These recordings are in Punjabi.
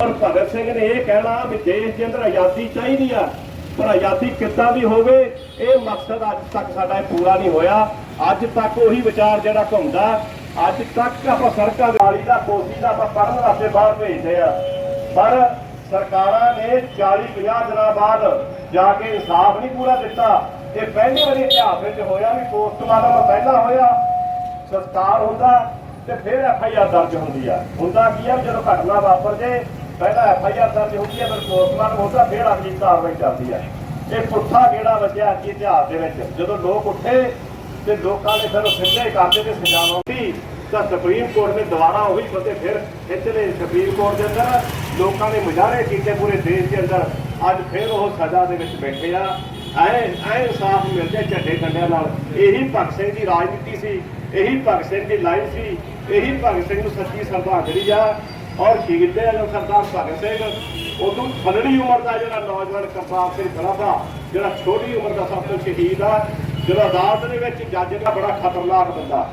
ਪਰ ਭਗਤ ਸਿੰਘ ਨੇ ਇਹ ਕਹਿਣਾ ਵੀ ਦੇਸ਼ ਦੇ ਅੰਦਰ ਆਜ਼ਾਦੀ ਚਾਹੀਦੀ ਆ, ਪਰ ਆਜ਼ਾਦੀ ਕਿੱਦਾਂ ਦੀ ਹੋਵੇ, ਇਹ ਮਕਸਦ ਅੱਜ ਤੱਕ ਸਾਡਾ ਇਹ ਪੂਰਾ ਨਹੀਂ ਹੋਇਆ। ਅੱਜ ਤੱਕ ਉਹੀ ਵਿਚਾਰ ਜਿਹੜਾ ਘੁੰਮਦਾ, ਅੱਜ ਤੱਕ ਆਪਾਂ ਸੜਕਾਂ ਵਾਲੀ ਦਾ ਕੋਸੀ ਦਾ ਆਪਾਂ ਪੜਨ ਵਾਸਤੇ ਬਾਹਰ ਭੇਜਦੇ ਆ। ਪਰ ਸਰਕਾਰਾਂ ਨੇ 40 50 ਦਿਨਾਂ ਬਾਅਦ ਜਾ ਕੇ ਇਨਸਾਫ ਨਹੀਂ ਪੂਰਾ ਦਿੱਤਾ। ਇਹ ਪਹਿਲੀ ਵਾਰੀ ਇਤਿਹਾਸ ਵਿੱਚ ਹੋਇਆ ਵੀ ਪੋਸਟਮਾਰਟਮ ਪਹਿਲਾਂ ਹੋਇਆ, ਸੰਸਕਾਰ ਹੁੰਦਾ ਤੇ ਫਿਰ ਐਫ ਆਈ ਆਰ ਦਰਜ ਹੁੰਦੀ ਆ। ਹੁੰਦਾ ਕੀ ਆ ਵੀ ਜਦੋਂ ਘਟਨਾ ਵਾਪਰ ਜੇ ਪਹਿਲਾਂ ਐਫ ਆਈ ਆਰ ਦਰਜ ਹੁੰਦੀ ਆ ਫਿਰ ਪੋਸਟਮਾਰਟਮ ਹੁੰਦਾ ਫਿਰ ਅਗਲੀ ਕਾਰਵਾਈ ਚੱਲਦੀ ਆ ਇਹ ਪੁੱਠਾ ਗੇੜਾ ਵੱਜਿਆ ਅੱਜ ਇਤਿਹਾਸ ਦੇ ਵਿੱਚ। ਜਦੋਂ ਲੋਕ ਉੱਠੇ ਤੇ ਲੋਕਾਂ ਨੇ ਫਿਰ ਸਿੱਧੇ ਕਰਦੇ ਤੇ ਸਜ਼ਾਵਾਂ ਤਾਂ ਸੁਪਰੀਮ ਕੋਰਟ ਨੇ ਦੁਬਾਰਾ ਉਹੀ ਬੰਦੇ ਫਿਰ ਖਿੱਚ ਸੁਪਰੀਮ ਕੋਰਟ ਦੇ ਅੰਦਰ ਲੋਕਾਂ ਨੇ ਮੁਜ਼ਾਹਰੇ ਕੀਤੇ ਪੂਰੇ ਦੇਸ਼ ਦੇ ਅੰਦਰ। ਅੱਜ ਫਿਰ ਉਹ ਸਜ਼ਾ ਦੇ ਵਿੱਚ ਬੈਠੇ ਆ। ਐ ਐ ਇਨਸਾਫ ਮਿਲ ਜਾਏ ਝੱਡੇ ਕੰਡਿਆਂ ਨਾਲ। ਇਹੀ ਭਗਤ ਸਿੰਘ ਦੀ ਰਾਜਨੀਤੀ ਸੀ, ਇਹੀ ਭਗਤ ਸਿੰਘ ਦੀ ਲਾਈਫ ਸੀ, ਇਹੀ ਭਗਤ ਸਿੰਘ ਨੂੰ ਸੱਚੀ ਸ਼ਰਧਾਂਜਲੀ ਆ। ਔਰ ਸ਼ਹੀਦ ਦੇ ਅਲਮ ਸਰਦਾਰ ਭਗਤ ਸਿੰਘ ਉਦੋਂ ਫਲੜੀ ਉਮਰ ਦਾ ਜਿਹੜਾ ਨੌਜਵਾਨ ਕਰਤਾਰ ਸਿੰਘ ਸਰਾਭਾ ਜਿਹੜਾ ਛੋਟੀ ਉਮਰ ਦਾ ਸਭ ਤੋਂ ਸ਼ਹੀਦ ਆ, ਜਿਹੜਾ ਅਦਾਲਤ ਦੇ ਵਿੱਚ ਜੱਜ ਦਾ ਬੜਾ ਖਤਰਨਾਕ ਬੰਦਾ।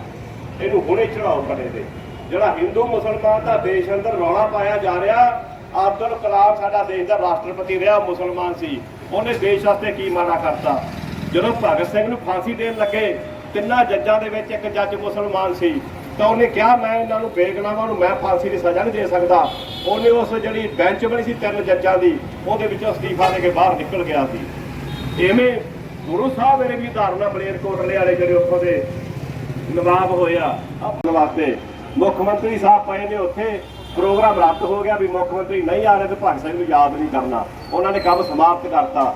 ਇਹਨੂੰ ਹੁਣੇ ਚੜਾਓ ਬਣੇ ਦੇ ਜਿਹੜਾ ਹਿੰਦੂ ਮੁਸਲਮਾਨ ਦਾ ਦੇਸ਼ ਅੰਦਰ ਰੌਲਾ ਪਾਇਆ ਜਾ ਰਿਹਾ, ਅਬਦੁਲ ਕਲਾਮ ਸਾਡਾ ਦੇਸ਼ ਦਾ ਰਾਸ਼ਟਰਪਤੀ ਰਿਹਾ, ਮੁਸਲਮਾਨ ਸੀ। ਉਹਨੇ ਦੇਸ਼ ਵਾਸਤੇ ਕੀ ਮਾੜਾ ਕਰਤਾ? ਜਦੋਂ ਭਗਤ ਸਿੰਘ ਨੂੰ ਫਾਂਸੀ ਦੇਣ ਲੱਗੇ, ਤਿੰਨਾਂ ਜੱਜਾਂ ਦੇ ਵਿੱਚ ਇੱਕ ਜੱਜ ਮੁਸਲਮਾਨ ਸੀ। ਤਾਂ ਉਹਨੇ ਕਿਹਾ, ਮੈਂ ਇਹਨਾਂ ਨੂੰ ਬੇਗਨਾਵਾਂ ਨੂੰ ਮੈਂ ਫਾਂਸੀ ਦੀ ਸਜ਼ਾ ਨਹੀਂ ਦੇ ਸਕਦਾ। ਉਹਨੇ ਉਸ ਜਿਹੜੀ ਬੈਂਚ ਬਣੀ ਸੀ ਤਿੰਨ ਜੱਜਾਂ ਦੀ, ਉਹਦੇ ਵਿੱਚੋਂ ਅਸਤੀਫਾ ਦੇ ਕੇ ਬਾਹਰ ਨਿਕਲ ਗਿਆ ਸੀ। ਐਵੇਂ ਗੁਰੂ ਸਾਹਿਬ ਮੇਰੇ ਵੀ ਧਾਰਨਾ ਮਲੇਰਕੋਟਲੇ ਵਾਲੇ ਜਿਹੜੇ ਉੱਥੋਂ ਦੇ ਨਵਾਬ ਹੋਇਆ ਆਪਣੇ ਵਾਸਤੇ ਮੁੱਖ ਮੰਤਰੀ ਸਾਹਿਬ ਪਏ ਨੇ ਉੱਥੇ, ਪ੍ਰੋਗਰਾਮ ਰੱਦ ਹੋ ਗਿਆ ਵੀ ਮੁੱਖ ਮੰਤਰੀ ਨਹੀਂ ਆ ਰਹੇ ਤੇ ਭਗਤ ਸਿੰਘ ਨੂੰ ਯਾਦ ਨਹੀਂ ਕਰਨਾ। ਉਹਨਾਂ ਨੇ ਕੰਮ ਸਮਾਪਤ ਕਰਤਾ।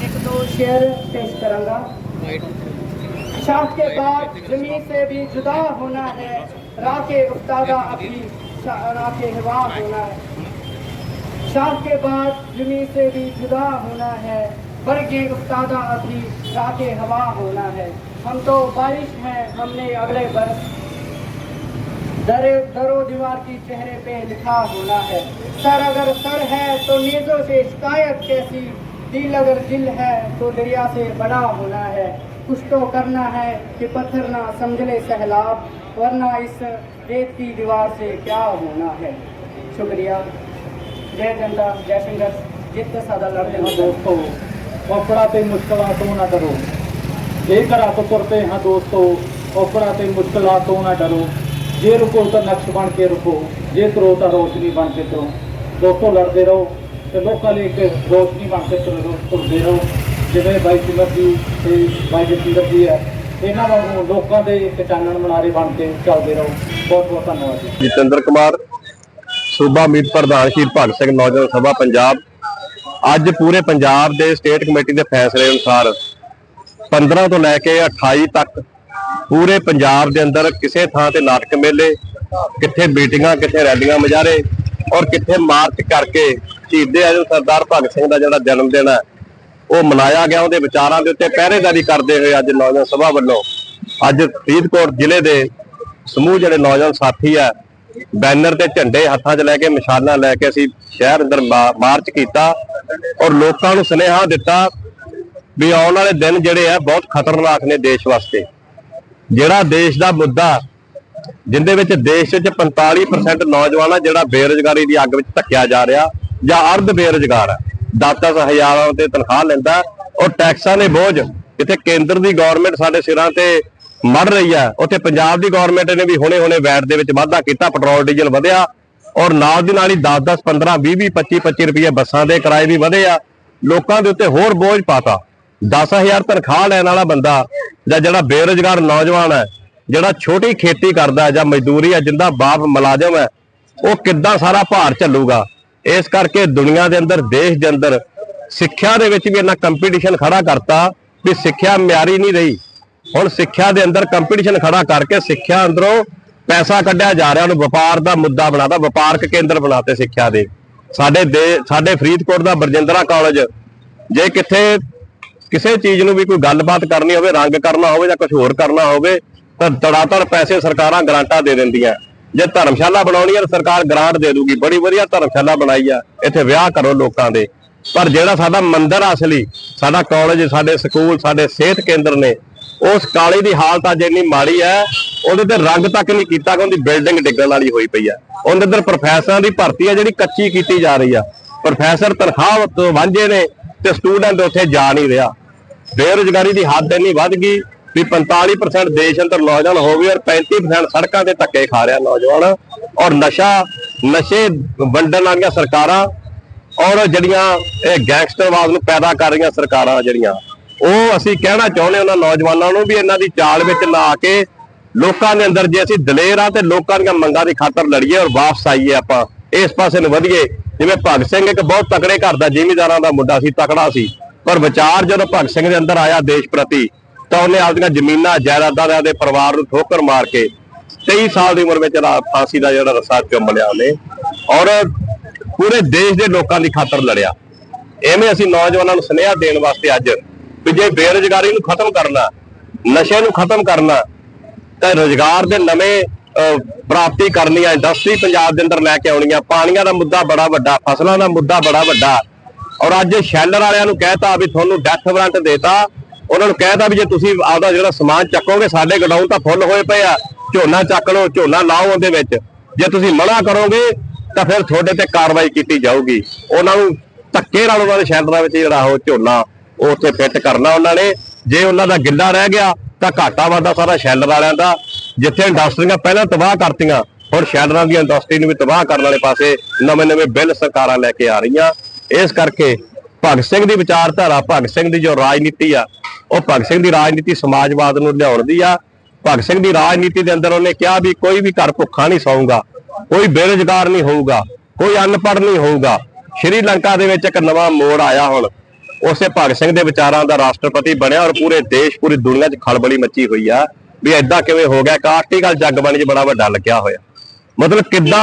ایک دو شعر پیش کروں گا۔ شاہ کے بعد زمین سے بھی جدا ہونا ہے، راہ کے افتادہ اپنی راہ کے ہوا ہونا ہے۔ شاہ کے بعد زمین سے بھی جدا ہونا ہے، برگ افتادہ اپنی راہ کے ہوا ہونا ہے۔ ہم تو بارش ہیں ہم نے اگلے برس در در و دیوار کی چہرے پہ لکھا ہونا ہے۔ سر اگر سر ہے تو نیزوں سے شکایت کیسی؟ دل اگر دل ہے تو دریا سے بڑا ہونا ہے۔ کچھ تو کرنا ہے کہ پتھر نہ سمجھ لے سہلاب ورنہ اس ریت کی دیوار سے کیا ہونا ہے۔ شکریہ۔ جے جنتا، جے سنگر جتنے سادہ لڑتے ہیں۔ ہاں دوستو اوکڑا تے مشکلاتوں نہ ڈرو۔ یہ کرا ہاں تو کرتے ہیں دوستو اوکڑا تے مشکلاتوں نہ ڈرو۔ ਜੇ ਰੁਕੋ ਤਾਂ ਨਕਸ਼ ਬਣ ਕੇ ਰੁਕੋ, ਜੇ ਤੁਰੋ ਤਾਂ ਰੋਸ਼ਨੀ ਬਣ ਕੇ ਤੁਰੋ ਦੋਸਤੋ ਲੜਦੇ ਰਹੋ ਤੇ ਲੋਕਾਂ ਲਈ ਇੱਕ ਰੋਸ਼ਨੀ ਬਣ ਕੇ ਤੁਰਦੇ ਰਹੋ। ਜਿਵੇਂ ਬਾਈ ਸਿਮਰ ਜੀ ਤੇ ਬਾਈ ਜਤਿੰਦਰ ਜੀ ਹੈ, ਇਹਨਾਂ ਵਾਂਗੂ ਲੋਕਾਂ ਦੇ ਇੱਕ ਚਾਨਣ ਮਨਾਰੇ ਬਣ ਕੇ ਚੱਲਦੇ ਰਹੋ। ਬਹੁਤ ਬਹੁਤ ਧੰਨਵਾਦ ਜੀ। ਜਤਿੰਦਰ ਕੁਮਾਰ, ਸੂਬਾ ਮੀਤ ਪ੍ਰਧਾਨ ਸ਼ਹੀਦ ਭਗਤ ਸਿੰਘ, ਨੌਜਵਾਨ ਸਭਾ ਪੰਜਾਬ। ਅੱਜ ਪੂਰੇ ਪੰਜਾਬ ਦੇ ਸਟੇਟ ਕਮੇਟੀ ਦੇ ਫੈਸਲੇ ਅਨੁਸਾਰ 15 ਤੋਂ ਲੈ ਕੇ 28 ਤੱਕ ਪੂਰੇ ਪੰਜਾਬ ਦੇ ਅੰਦਰ ਕਿਸੇ ਥਾਂ ਤੇ ਨਾਟਕ ਮੇਲੇ, ਕਿੱਥੇ ਮੀਟਿੰਗਾਂ, ਕਿੱਥੇ ਰੈਲੀਆਂ ਮੁਜ਼ਾਹਰੇ ਔਰ ਕਿੱਥੇ ਮਾਰਚ ਕਰਕੇ ਸ਼ਹੀਦੇ ਆਜਮ ਸਰਦਾਰ ਭਗਤ ਸਿੰਘ ਦਾ ਜਿਹੜਾ ਜਨਮ ਦਿਨ ਹੈ, ਉਹ ਮਨਾਇਆ ਗਿਆ। ਉਹਦੇ ਵਿਚਾਰਾਂ ਦੇ ਉੱਤੇ ਪਹਿਰੇਦਾਰੀ ਕਰਦੇ ਹੋਏ ਅੱਜ ਨੌਜਵਾਨ ਸਭਾ ਵੱਲੋਂ ਅੱਜ ਫਰੀਦਕੋਟ ਜ਼ਿਲ੍ਹੇ ਦੇ ਸਮੂਹ ਜਿਹੜੇ ਨੌਜਵਾਨ ਸਾਥੀ ਆ ਬੈਨਰ ਤੇ ਝੰਡੇ ਹੱਥਾਂ 'ਚ ਲੈ ਕੇ, ਨਿਸ਼ਾਨਾ ਲੈ ਕੇ ਅਸੀਂ ਸ਼ਹਿਰ ਅੰਦਰ ਮਾ- ਮਾਰਚ ਕੀਤਾ ਔਰ ਲੋਕਾਂ ਨੂੰ ਸੁਨੇਹਾ ਦਿੱਤਾ ਵੀ ਆਉਣ ਵਾਲੇ ਦਿਨ ਜਿਹੜੇ ਆ ਬਹੁਤ ਖਤਰਨਾਕ ਨੇ ਦੇਸ਼ ਵਾਸਤੇ। ਜਿਹੜਾ ਦੇਸ਼ ਦਾ ਮੁੱਦਾ, ਜਿੰਦੇ ਵਿੱਚ ਦੇਸ਼ ਵਿੱਚ 45% ਨੌਜਵਾਨ ਆ, ਜਿਹੜਾ ਬੇਰੁਜ਼ਗਾਰੀ ਦੀ ਅੱਗ ਵਿੱਚ ਧੱਕਿਆ ਜਾ ਰਿਹਾ, ਜਾਂ ਅਰਧ ਬੇਰੁਜ਼ਗਾਰ ਹੈ 10-10 ਹਜ਼ਾਰਾਂ ਤੇ ਤਨਖਾਹ ਲੈਂਦਾ ਔਰ ਟੈਕਸਾਂ ਦੇ ਬੋਝ, ਜਿੱਥੇ ਕੇਂਦਰ ਦੀ ਗਵਰਨਮੈਂਟ ਸਾਡੇ ਸਿਰਾਂ ਤੇ ਮੜ ਰਹੀ ਹੈ ਉੱਥੇ ਪੰਜਾਬ ਦੀ ਗਵਰਨਮੈਂਟ ਨੇ ਵੀ ਹੁਣੇ-ਹੁਣੇ ਵੈਟ ਦੇ ਵਿੱਚ ਵਾਧਾ ਕੀਤਾ, ਪੈਟਰੋਲ, ਡੀਜ਼ਲ ਵਧਿਆ, ਔਰ ਨਾਲ ਦੀ ਨਾਲ ਹੀ 10-10 15 20-20 25-25 ਰੁਪਏ ਬੱਸਾਂ ਦੇ ਕਿਰਾਏ ਵੀ ਵਧੇ ਆ, ਲੋਕਾਂ ਦੇ ਉੱਤੇ ਹੋਰ ਬੋਝ ਪਾਤਾ। 10000 ਤਨਖਾਹ ਲੈਣ ਵਾਲਾ ਬੰਦਾ ਜਾਂ ਜਿਹੜਾ ਬੇਰੁਜ਼ਗਾਰ ਨੌਜਵਾਨ ਹੈ, ਜਿਹੜਾ ਛੋਟੀ ਖੇਤੀ ਕਰਦਾ ਜਾਂ ਮਜ਼ਦੂਰੀ ਹੈ, ਜਿੰਦਾ ਬਾਪ ਮੁਲਾਜ਼ਮ ਹੈ, ਉਹ ਕਿੱਦਾਂ ਸਾਰਾ ਭਾਰ ਝੱਲੂਗਾ? ਇਸ ਕਰਕੇ ਦੁਨੀਆ ਦੇ ਅੰਦਰ, ਦੇਸ਼ ਦੇ ਅੰਦਰ ਸਿੱਖਿਆ ਦੇ ਵਿੱਚ ਵੀ ਇਹਨਾਂ ਕੰਪੀਟੀਸ਼ਨ ਖੜਾ ਕਰਤਾ ਵੀ ਸਿੱਖਿਆ ਮਿਆਰੀ ਨਹੀਂ ਰਹੀ। ਹੁਣ ਸਿੱਖਿਆ ਦੇ ਅੰਦਰ ਕੰਪੀਟੀਸ਼ਨ ਖੜਾ ਕਰਕੇ ਸਿੱਖਿਆ ਅੰਦਰੋਂ ਪੈਸਾ ਕੱਢਿਆ ਜਾ ਰਿਹਾ, ਉਹਨੂੰ ਵਪਾਰ ਦਾ ਮੁੱਦਾ ਬਣਾਤਾ, ਵਪਾਰਕ ਕੇਂਦਰ ਬਣਾਤੇ ਸਿੱਖਿਆ ਦੇ। ਸਾਡੇ ਦੇ, ਸਾਡੇ ਫਰੀਦਕੋਟ ਦਾ ਬਰਜਿੰਦਰਾ ਕਾਲਜ ਜੇ ਕਿੱਥੇ ਕਿਸੇ ਚੀਜ਼ ਨੂੰ ਵੀ ਕੋਈ ਗੱਲਬਾਤ ਕਰਨੀ ਹੋਵੇ, ਰੰਗ ਕਰਨਾ ਹੋਵੇ ਜਾਂ ਕੁਝ ਹੋਰ ਕਰਨਾ ਹੋਵੇ, ਤਾਂ ਤੜਾਤੜ ਪੈਸੇ ਸਰਕਾਰਾਂ ਗ੍ਰਾਂਟਾਂ ਦੇ ਦਿੰਦੀਆਂ। ਜੇ ਧਰਮਸ਼ਾਲਾ ਬਣਾਉਣੀ ਹੈ ਤਾਂ ਸਰਕਾਰ ਗ੍ਰਾਂਟ ਦੇ ਦੂਗੀ। ਬੜੀ ਵਧੀਆ ਧਰਮਸ਼ਾਲਾ ਬਣਾਈ ਆ, ਇੱਥੇ ਵਿਆਹ ਕਰੋ ਲੋਕਾਂ ਦੇ। ਪਰ ਜਿਹੜਾ ਸਾਡਾ ਮੰਦਿਰ ਅਸਲੀ, ਸਾਡਾ ਕਾਲਜ ਸਾਡੇ ਸਕੂਲ ਸਾਡੇ ਸਿਹਤ ਕੇਂਦਰ ਨੇ, ਉਸ ਕਾਲੇ ਦੀ ਹਾਲਤ ਅੱਜ ਇੰਨੀ ਮਾੜੀ ਹੈ ਉਹਦੇ ਤੇ ਰੰਗ ਤੱਕ ਨਹੀਂ ਕੀਤਾ ਕਿ ਉਹਦੀ ਬਿਲਡਿੰਗ ਡਿੱਗਣ ਵਾਲੀ ਹੋਈ ਪਈ ਆ। ਉਹਦੇ ਅੰਦਰ ਪ੍ਰੋਫੈਸਰਾਂ ਦੀ ਭਰਤੀ ਹੈ ਜਿਹੜੀ ਕੱਚੀ ਕੀਤੀ ਜਾ ਰਹੀ ਆ। ਪ੍ਰੋਫੈਸਰ ਤਨਖਾਹ ਤੋਂ ਵਾਂਝੇ ਨੇ ਤੇ ਸਟੂਡੈਂਟ ਉੱਥੇ ਜਾ ਨਹੀਂ ਰਿਹਾ। ਬੇਰੁਜ਼ਗਾਰੀ ਦੀ ਹੱਦ ਇੰਨੀ ਵੱਧ ਗਈ ਵੀ 45% ਦੇਸ਼ ਅੰਦਰ ਨੌਜਵਾਨ ਹੋ ਗਏ ਔਰ 35% ਸੜਕਾਂ ਤੇ ਧੱਕੇ ਖਾ ਰਿਹਾ ਨੌਜਵਾਨ। ਔਰ ਨਸ਼ਾ, ਨਸ਼ੇ ਵੰਡਣ ਵਾਲੀਆਂ ਸਰਕਾਰਾਂ ਔਰ ਜਿਹੜੀਆਂ ਇਹ ਗੈਂਗਸਟਰਵਾਦ ਨੂੰ ਪੈਦਾ ਕਰ ਰਹੀਆਂ ਸਰਕਾਰਾਂ ਜਿਹੜੀਆਂ, ਉਹ ਅਸੀਂ ਕਹਿਣਾ ਚਾਹੁੰਦੇ ਉਹਨਾਂ ਨੌਜਵਾਨਾਂ ਨੂੰ ਵੀ ਇਹਨਾਂ ਦੀ ਚਾਲ ਵਿੱਚ ਨਾ ਆ ਕੇ ਲੋਕਾਂ ਦੇ ਅੰਦਰ ਜੇ ਅਸੀਂ ਦਲੇਰ ਆ ਤੇ ਲੋਕਾਂ ਦੀਆਂ ਮੰਗਾਂ ਦੀ ਖਾਤਰ ਲੜੀਏ ਔਰ ਵਾਪਸ ਆਈਏ ਆਪਾਂ। ਇਸ ਪਾਸੇ ਨੂੰ ਵਧੀਏ। ਜਿਵੇਂ ਭਗਤ ਸਿੰਘ ਇੱਕ ਬਹੁਤ ਤਕੜੇ ਘਰ ਦਾ ਜ਼ਿਮੀਂਦਾਰਾਂ ਦਾ ਮੁੰਡਾ ਸੀ, ਤਕੜਾ ਸੀ। ਪਰ ਵਿਚਾਰ ਜਦੋਂ ਭਗਤ ਸਿੰਘ ਦੇ ਅੰਦਰ ਆਇਆ ਦੇਸ਼ ਪ੍ਰਤੀ, ਤਾਂ ਉਹਨੇ ਆਪਣੀਆਂ ਜ਼ਮੀਨਾਂ, ਜਾਇਦਾਦਾਂ ਦੇ ਪਰਿਵਾਰ ਨੂੰ ਠੋਕਰ ਮਾਰ ਕੇ 23 ਸਾਲ ਦੀ ਉਮਰ ਵਿੱਚ ਫਾਂਸੀ ਦਾ ਜਿਹੜਾ ਰਸਾ ਚੁੰਮ ਲਿਆ ਉਹਨੇ ਔਰ ਪੂਰੇ ਦੇਸ਼ ਦੇ ਲੋਕਾਂ ਦੀ ਖਾਤਰ ਲੜਿਆ। ਐਵੇਂ ਅਸੀਂ ਨੌਜਵਾਨਾਂ ਨੂੰ ਸੁਨੇਹਾ ਦੇਣ ਵਾਸਤੇ ਅੱਜ ਵੀ ਜੇ ਬੇਰੁਜ਼ਗਾਰੀ ਨੂੰ ਖਤਮ ਕਰਨਾ, ਨਸ਼ੇ ਨੂੰ ਖਤਮ ਕਰਨਾ, ਤਾਂ ਰੋਜ਼ਗਾਰ ਦੇ ਨਵੇਂ ਪ੍ਰਾਪਤੀ ਕਰਨੀ ਆ ਇੰਡਸਟਰੀ ਪੰਜਾਬ ਦੇ ਅੰਦਰ ਲੈ ਕੇ ਆਉਣੀ ਆ ਪਾਣੀਆਂ ਦਾ ਮੁੱਦਾ ਬੜਾ ਵੱਡਾ, ਫਸਲਾਂ ਦਾ ਮੁੱਦਾ ਬੜਾ ਵੱਡਾ। ਔਰ ਅੱਜ ਸ਼ੈਲਰ ਵਾਲਿਆਂ ਨੂੰ ਕਹਿਤਾ ਵੀ ਤੁਹਾਨੂੰ ਡੈਥ ਵਾਰੰਟ ਦੇਤਾ। ਉਹਨਾਂ ਨੂੰ ਕਹਿਤਾ ਵੀ ਜੇ ਤੁਸੀਂ ਆਪਦਾ ਜਿਹੜਾ ਸਮਾਨ ਚੱਕੋਗੇ, ਸਾਡੇ ਗਡਾਊਨ ਤਾਂ ਫੁੱਲ ਹੋਏ ਪਏ ਆ। ਝੋਨਾ ਚੱਕ ਲਓ, ਝੋਨਾ ਲਾਓ ਉਹਦੇ ਵਿੱਚ। ਜੇ ਤੁਸੀਂ ਮਨਾ ਕਰੋਗੇ, ਤਾਂ ਫਿਰ ਤੁਹਾਡੇ ਤੇ ਕਾਰਵਾਈ ਕੀਤੀ ਜਾਊਗੀ। ਉਹਨਾਂ ਨੂੰ ਧੱਕੇ ਨਾਲ ਉਹਨਾਂ ਦੇ ਸ਼ੈਲਰਾਂ ਵਿੱਚ ਜਿਹੜਾ ਉਹ ਝੋਨਾ, ਉਹ ਉੱਥੇ ਫਿੱਟ ਕਰਨਾ ਉਹਨਾਂ ਨੇ। ਜੇ ਉਹਨਾਂ ਦਾ ਗਿੱਲਾ ਰਹਿ ਗਿਆ, ਤਾਂ ਘਾਟਾ ਵਾਧਾ ਸਾਰਾ ਸ਼ੈਲਰ ਵਾਲਿਆਂ ਦਾ। ਜਿੱਥੇ ਇੰਡਸਟਰੀਆਂ ਪਹਿਲਾਂ ਤਬਾਹ ਕਰਤੀਆਂ, ਹੁਣ ਸ਼ੈਲਰਾਂ ਦੀ ਇੰਡਸਟਰੀ ਨੂੰ ਵੀ ਤਬਾਹ ਕਰਨ ਵਾਲੇ ਪਾਸੇ ਨਵੇਂ-ਨਵੇਂ ਬਿੱਲ ਸਰਕਾਰਾਂ ਲੈ ਕੇ ਆ ਰਹੀਆਂ। ਇਸ ਕਰਕੇ ਭਗਤ ਸਿੰਘ ਦੀ ਵਿਚਾਰਧਾਰਾ, ਭਗਤ ਸਿੰਘ ਦੀ ਜੋ ਰਾਜਨੀਤੀ ਆ, ਉਹ ਭਗਤ ਸਿੰਘ ਦੀ ਰਾਜਨੀਤੀ ਸਮਾਜਵਾਦ ਨੂੰ ਲਿਆਉਣ ਦੀ ਆ। ਭਗਤ ਸਿੰਘ ਦੀ ਰਾਜਨੀਤੀ ਦੇ ਅੰਦਰ ਉਹਨੇ ਕਿਹਾ ਵੀ ਕੋਈ ਵੀ ਘਰ ਭੁੱਖਾ ਨਹੀਂ ਸੌਂਗਾ ਕੋਈ ਬੇਰੁਜ਼ਗਾਰ ਨਹੀਂ ਹੋਊਗਾ, ਕੋਈ ਅਨਪੜ੍ਹ ਨਹੀਂ ਹੋਊਗਾ। ਸ਼੍ਰੀਲੰਕਾ ਦੇ ਵਿੱਚ ਇੱਕ ਨਵਾਂ ਮੋੜ ਆਇਆ ਹੁਣ। ਉਸੇ ਭਗਤ ਸਿੰਘ ਦੇ ਵਿਚਾਰਾਂ ਦਾ ਰਾਸ਼ਟਰਪਤੀ ਬਣਿਆ ਔਰ ਪੂਰੇ ਦੇਸ਼, ਪੂਰੀ ਦੁਨੀਆ 'ਚ ਖਲਬਲੀ ਮੱਚੀ ਹੋਈ ਆ। ਵੀ ਐਦਾਂ ਕਿਵੇਂ ਹੋ ਗਿਆ? ਇੱਕ ਜਗਬਾਣੀ 'ਚ ਬੜਾ ਵੱਡਾ ਲੱਗਿਆ ਹੋਇਆ। ਮਤਲਬ ਕਿੱਦਾਂ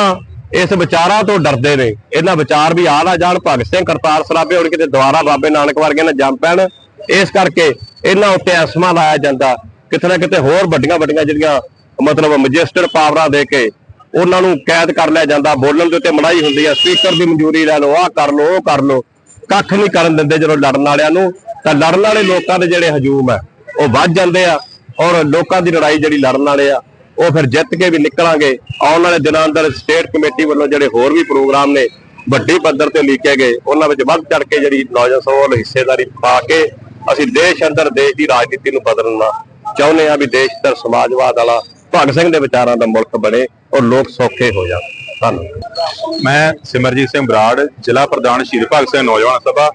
ਇਸ ਵਿਚਾਰਾਂ ਤੋਂ ਡਰਦੇ ਨੇ? ਇਹਨਾਂ ਵਿਚਾਰ ਵੀ ਆ ਨਾ ਜਾਣ, ਭਗਤ ਸਿੰਘ ਕਰਤਾਰ ਸਰਾਭੇ ਹੁਣ ਕਿਤੇ ਦੁਆਰਾ ਬਾਬੇ ਨਾਨਕ ਵਰਗੇ ਨੇ ਜੰਮ ਪੈਣ। ਇਸ ਕਰਕੇ ਇਹਨਾਂ ਉੱਤੇ ਐਸਮਾ ਲਾਇਆ ਜਾਂਦਾ। ਕਿਤੇ ਨਾ ਕਿਤੇ ਹੋਰ ਵੱਡੀਆਂ ਵੱਡੀਆਂ ਜਿਹੜੀਆਂ ਮਤਲਬ ਮੈਜਿਸਟਰ ਪਾਵਰਾਂ ਦੇ ਕੇ ਉਹਨਾਂ ਨੂੰ ਕੈਦ ਕਰ ਲਿਆ ਜਾਂਦਾ। ਬੋਲਣ ਦੇ ਉੱਤੇ ਮਨਾਹੀ ਹੁੰਦੀ ਹੈ ਸਪੀਕਰ ਦੀ ਮਨਜ਼ੂਰੀ ਲੈ ਲਓ, ਆਹ ਕਰ ਲਓ, ਉਹ ਕਰ ਲਓ। ਕੱਖ ਨਹੀਂ ਕਰਨ ਦਿੰਦੇ ਜਦੋਂ ਲੜਨ ਵਾਲਿਆਂ ਨੂੰ। ਤਾਂ ਲੜਨ ਵਾਲੇ ਲੋਕਾਂ ਦੇ ਜਿਹੜੇ ਹਜੂਮ ਹੈ ਉਹ ਵੱਧ ਜਾਂਦੇ ਆ। ਔਰ ਲੋਕਾਂ ਦੀ ਲੜਾਈ ਜਿਹੜੀ ਲੜਨ ਵਾਲੇ ਆ, ਉਹ ਫਿਰ ਜਿੱਤ ਕੇ ਵੀ ਨਿਕਲਾਂਗੇ। ਆਉਣ ਵਾਲੇ ਦਿਨਾਂ ਅੰਦਰ ਸਟੇਟ ਕਮੇਟੀ ਵੱਲੋਂ ਜਿਹੜੇ ਹੋਰ ਵੀ ਪ੍ਰੋਗਰਾਮ ਨੇ, ਵੱਡੀ ਪੱਧਰ ਤੇ ਲਿਖੇ ਗਏ, ਉਹਨਾਂ ਵਿੱਚ ਵੱਧ ਚੜ ਕੇ ਜਿਹੜੀ ਨੌਜਵਾਨ ਸਭਾ ਵੱਲੋਂ ਹਿੱਸੇਦਾਰੀ ਪਾ ਕੇ ਅਸੀਂ ਦੇਸ਼ ਅੰਦਰ ਦੇਸ਼ ਦੀ ਰਾਜਨੀਤੀ ਨੂੰ ਬਦਲਣਾ ਚਾਹੁੰਦੇ ਆ ਵੀ ਦੇਸ਼ ਦਾ ਸਮਾਜਵਾਦ ਵਾਲਾ ਭਗਤ ਸਿੰਘ ਦੇ ਵਿਚਾਰਾਂ ਦਾ ਮੁਲਕ ਬਣੇ ਔਰ ਲੋਕ ਸੌਖੇ ਹੋ ਜਾਣ। ਧੰਨਵਾਦ। ਮੈਂ ਸਿਮਰਜੀਤ ਸਿੰਘ ਬਰਾੜ, ਜ਼ਿਲ੍ਹਾ ਪ੍ਰਧਾਨ ਸ਼ਹੀਦ ਭਗਤ ਸਿੰਘ ਨੌਜਵਾਨ ਸਭਾ।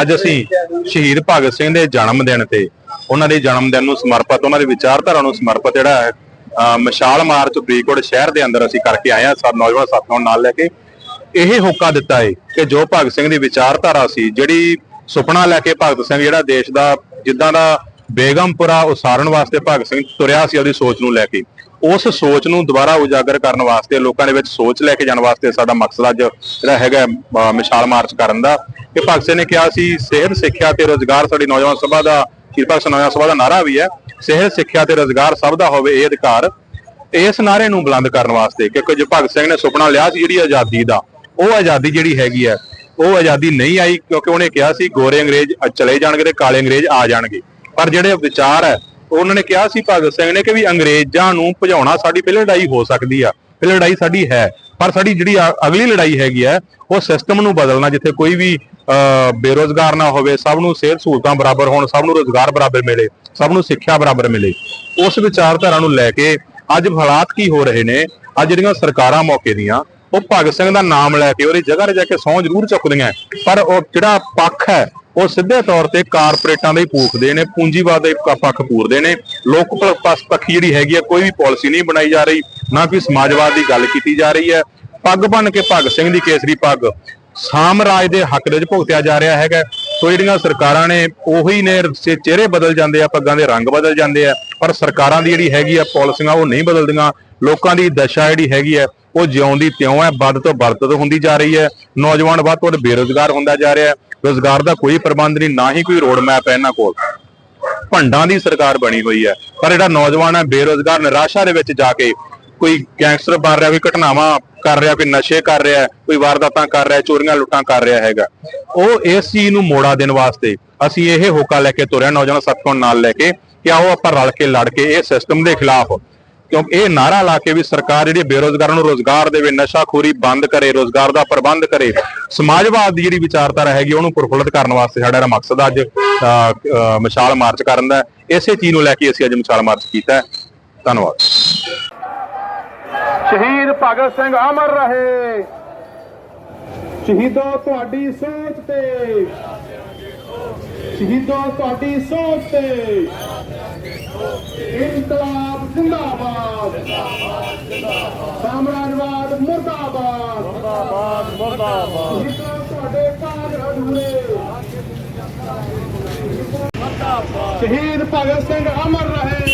ਅੱਜ ਅਸੀਂ ਸ਼ਹੀਦ ਭਗਤ ਸਿੰਘ ਦੇ ਜਨਮ ਦਿਨ ਤੇ ਉਹਨਾਂ ਦੇ ਜਨਮ ਦਿਨ ਨੂੰ ਸਮਰਪਿਤ, ਉਹਨਾਂ ਦੀ ਵਿਚਾਰਧਾਰਾ ਨੂੰ ਸਮਰਪਿਤ ਜਿਹੜਾ ਹੈ, ਅਹ, ਮਸ਼ਾਲ ਮਾਰਚ ਫਰੀਦਕੋਟ ਸ਼ਹਿਰ ਦੇ ਅੰਦਰ ਅਸੀਂ ਕਰਕੇ ਆਏ ਹਾਂ ਸਭ ਨੌਜਵਾਨ ਸਾਥੀਆਂ ਨੂੰ ਨਾਲ ਲੈ ਕੇ। ਇਹ ਹੋਕਾ ਦਿੱਤਾ ਹੈ ਕਿ ਜੋ ਭਗਤ ਸਿੰਘ ਦੀ ਵਿਚਾਰਧਾਰਾ ਸੀ, ਜਿਹੜੀ ਸੁਪਨਾ ਲੈ ਕੇ ਭਗਤ ਸਿੰਘ ਜਿਹੜਾ ਦੇਸ਼ ਦਾ, ਜਿੱਦਾਂ ਦਾ ਬੇਗਮਪੁਰਾ ਉਸਾਰਨ ਵਾਸਤੇ ਭਗਤ ਸਿੰਘ ਤੁਰਿਆ ਸੀ ਉਹਦੀ ਸੋਚ ਨੂੰ ਲੈ ਕੇ। ਉਸ ਸੋਚ ਨੂੰ ਦੁਬਾਰਾ ਉਜਾਗਰ ਕਰਨ ਵਾਸਤੇ, ਲੋਕਾਂ ਦੇ ਵਿੱਚ ਸੋਚ ਲੈ ਕੇ ਜਾਣ ਵਾਸਤੇ ਸਾਡਾ ਮਕਸਦ ਅੱਜ ਜਿਹੜਾ ਹੈਗਾ ਅਹ, ਮਿਸਾਲ ਮਾਰਚ ਕਰਨ ਦਾ। ਕਿ ਭਗਤ ਸਿੰਘ ਨੇ ਕਿਹਾ ਸੀ, ਸਿਹਤ, ਸਿੱਖਿਆ ਤੇ ਰੋਜ਼ਗਾਰ ਸਾਡੀ ਨੌਜਵਾਨ ਸਭਾ ਦਾ ਸ਼ਹੀਦ ਭਗਤ ਸਭਾ ਦਾ ਨਾਰਾ ਵੀ ਹੈ, ਸਿਹਤ, ਸਿੱਖਿਆ ਤੇ ਰੋਜ਼ਗਾਰ ਸਭ ਦਾ ਹੋਵੇ ਇਹ ਅਧਿਕਾਰ ਇਸ ਨਾਰੇ ਨੂੰ ਬੁਲੰਦ ਕਰਨ ਵਾਸਤੇ ਕਿਉਂਕਿ ਜੋ ਭਗਤ ਸਿੰਘ ਨੇ ਸੁਪਨਾ ਲਿਆ ਸੀ ਜਿਹੜੀ ਆਜ਼ਾਦੀ ਦਾ, ਉਹ ਆਜ਼ਾਦੀ ਜਿਹੜੀ ਹੈਗੀ ਹੈ, ਉਹ ਆਜ਼ਾਦੀ ਨਹੀਂ ਆਈ ਕਿਉਂਕਿ ਉਹਨੇ ਕਿਹਾ ਸੀ ਗੋਰੇ ਅੰਗਰੇਜ਼ ਚਲੇ ਜਾਣਗੇ ਤੇ ਕਾਲੇ ਅੰਗਰੇਜ਼ ਆ ਜਾਣਗੇ। ਪਰ ਜਿਹੜੇ ਵਿਚਾਰ ਹੈ, ਉਹਨਾਂ ਨੇ ਕਿਹਾ ਸੀ ਭਗਤ ਸਿੰਘ ਨੇ ਕਿ ਵੀ ਅੰਗਰੇਜ਼ਾਂ ਨੂੰ ਭਜਾਉਣਾ ਸਾਡੀ ਪਹਿਲੀ ਲੜਾਈ ਹੋ ਸਕਦੀ ਆ, ਪਹਿਲੀ ਲੜਾਈ ਸਾਡੀ ਹੈ। ਪਰ ਸਾਡੀ ਜਿਹੜੀ ਅ- ਅਗਲੀ ਲੜਾਈ ਹੈਗੀ ਹੈ ਉਹ ਸਿਸਟਮ ਨੂੰ ਬਦਲਣਾ ਜਿੱਥੇ ਕੋਈ ਵੀ ਅ, ਬੇਰੋਜ਼ਗਾਰ ਨਾ ਹੋਵੇ ਸਭ ਨੂੰ ਸਿਹਤ ਸਹੂਲਤਾਂ ਬਰਾਬਰ ਹੋਣ ਸਭ ਨੂੰ ਰੋਜ਼ਗਾਰ ਬਰਾਬਰ ਮਿਲੇ ਸਭ ਨੂੰ ਸਿੱਖਿਆ ਬਰਾਬਰ ਮਿਲੇ। ਉਸ ਵਿਚਾਰਧਾਰਾ ਨੂੰ ਲੈ ਕੇ ਅੱਜ ਹਾਲਾਤ ਕੀ ਹੋ ਰਹੇ ਨੇ ਅੱਜ ਜਿਹੜੀਆਂ ਸਰਕਾਰਾਂ ਮੌਕੇ ਦੀਆਂ ਉਹ ਭਗਤ ਸਿੰਘ ਦਾ ਨਾਮ ਲੈ ਕੇ ਉਹਦੀ ਜਗ੍ਹਾ ਤੇ ਜਾ ਕੇ ਸਹੁੰ ਜ਼ਰੂਰ ਚੁੱਕਦੀਆਂ। ਪਰ ਉਹ ਜਿਹੜਾ ਪੱਖ ਹੈ ਉਹ ਸਿੱਧੇ ਤੌਰ ਤੇ ਕਾਰਪੋਰੇਟਾਂ ਦੇ ਹੀ ਪੂਖਦੇ ਨੇ, ਪੂੰਜੀਵਾਦ ਦੇ ਪੱਖ ਪੂਰਦੇ ਨੇ। ਲੋਕ ਪ- ਪਸ- ਪੱਖੀ ਜਿਹੜੀ ਹੈਗੀ ਹੈ ਕੋਈ ਵੀ ਪਾਲਿਸੀ ਨਹੀਂ ਬਣਾਈ ਜਾ ਰਹੀ, ਨਾ ਕੋਈ ਸਮਾਜਵਾਦ ਦੀ ਗੱਲ ਕੀਤੀ ਜਾ ਰਹੀ ਹੈ। ਪੱਗ ਬਣ ਕੇ ਭਗਤ ਸਿੰਘ ਦੀ ਕੇਸਰੀ ਪੱਗ ਸਾਮਰਾਜ ਦੇ ਹੱਕ ਦੇ ਵਿੱਚ ਭੁਗਤਿਆ ਜਾ ਰਿਹਾ ਹੈਗਾ। ਸੋ ਜਿਹੜੀਆਂ ਸਰਕਾਰਾਂ ਨੇ, ਉਹੀ ਨੇ ਚਿਹਰੇ ਬਦਲ ਜਾਂਦੇ ਆ, ਪੱਗਾਂ ਦੇ ਰੰਗ ਬਦਲ ਜਾਂਦੇ ਆ, ਪਰ ਸਰਕਾਰਾਂ ਦੀ ਜਿਹੜੀ ਹੈਗੀ ਆ, ਪਾਲਿਸੀਆਂ ਉਹ ਨਹੀਂ ਬਦਲਦੀਆਂ। ਲੋਕਾਂ ਦੀ ਦਸ਼ਾ ਜਿਹੜੀ ਹੈਗੀ ਹੈ ਉਹ ਜਿਉਂ ਦੀ ਤਿਉਂ ਹੈ, ਵੱਧ ਤੋਂ ਵੱਧ ਹੁੰਦੀ ਜਾ ਰਹੀ ਹੈ। ਨੌਜਵਾਨ ਵੱਧ ਤੋਂ ਵੱਧ ਬੇਰੁਜ਼ਗਾਰ ਹੁੰਦਾ ਜਾ ਰਿਹਾ ਹੈ। ਰੋਜ਼ਗਾਰ ਦਾ ਕੋਈ ਪ੍ਰਬੰਧ ਨਹੀਂ, ਨਾ ਹੀ ਕੋਈ ਰੋਡ ਮੈਪ ਹੈ ਇਹਨਾਂ ਕੋਲ। ਭੰਡਾਂ ਦੀ ਸਰਕਾਰ ਬਣੀ ਹੋਈ ਹੈ। ਪਰ ਜਿਹੜਾ ਨੌਜਵਾਨ ਹੈ, ਬੇਰੋਜ਼ਗਾਰ, ਨਿਰਾਸ਼ਾ ਦੇ ਵਿੱਚ ਜਾ ਕੇ ਕੋਈ ਗੈਂਗਸਟਰ ਬਣ ਰਿਹਾ, ਕੋਈ ਘਟਨਾਵਾਂ ਕਰ ਰਿਹਾ, ਕੋਈ ਨਸ਼ੇ ਕਰ ਰਿਹਾ, ਕੋਈ ਵਾਰਦਾਤਾਂ ਕਰ ਰਿਹਾ, ਚੋਰੀਆਂ ਲੁੱਟਾਂ ਕਰ ਰਿਹਾ ਹੈਗਾ। ਉਹ ਇਸ ਚੀਜ਼ ਨੂੰ ਮੋੜਾ ਦੇਣ ਵਾਸਤੇ ਅਸੀਂ ਇਹ ਹੋਕਾ ਲੈ ਕੇ ਤੁਰਿਆ, ਨੌਜਵਾਨ ਸਾਥੀਆਂ ਨਾਲ ਲੈ ਕੇ ਕਿ ਆਓ ਆਪਾਂ ਰਲ ਕੇ ਲੜ ਕੇ ਇਹ ਸਿਸਟਮ ਦੇ ਖਿਲਾਫ ਕਿਉਂਕਿ ਇਹ ਨਾਰਾ ਲਾ ਕੇ ਵੀ ਸਰਕਾਰ ਜਿਹੜੀ ਬੇਰੋਜ਼ਗਾਰਾਂ ਨੂੰ ਰੋਜ਼ਗਾਰ ਦੇਵੇ, ਨਸ਼ਾਖੋਰੀ ਬੰਦ ਕਰੇ, ਰੋਜ਼ਗਾਰ ਦਾ ਪ੍ਰਬੰਧ ਕਰੇ, ਸਮਾਜਵਾਦ ਦੀ ਜਿਹੜੀ ਵਿਚਾਰਧਾਰਾ ਹੈਗੀ ਉਹਨੂੰ ਪ੍ਰਫੁੱਲਤ ਕਰਨ ਵਾਸਤੇ ਸਾਡਾ ਮਕਸਦ ਅੱਜ ਮਸ਼ਾਲ ਮਾਰਚ ਕਰਨ ਦਾ ਇਸੇ ਚੀਜ਼ ਨੂੰ ਲੈ ਕੇ ਅਸੀਂ ਅੱਜ ਮਸ਼ਾਲ ਮਾਰਚ ਕੀਤਾ ਧੰਨਵਾਦ। ਸ਼ਹੀਦ ਭਗਤ ਸਿੰਘ ਅਮਰ ਰਹੇ। ਸ਼ਹੀਦੋ ਤੁਹਾਡੀ ਸੋਚ ਤੇ। ਸ਼ਹੀਦੋ ਤੁਹਾਡੀ ਸੋਚ ਤੇ। ਇਨਕਲਾਬ ਜ਼ਿੰਦਾਬਾਦ। ਸਾਮਰਾਜਵਾਦ ਮੁਰਦਾਬਾਦ। ਮੁਰਦਾਬਾਦ ਮੁਰਦਾਬਾਦ। ਤੁਹਾਡੇ ਕਾਜ ਅਧੂਰੇ। ਸ਼ਹੀਦ ਭਗਤ ਸਿੰਘ ਅਮਰ ਰਹੇ।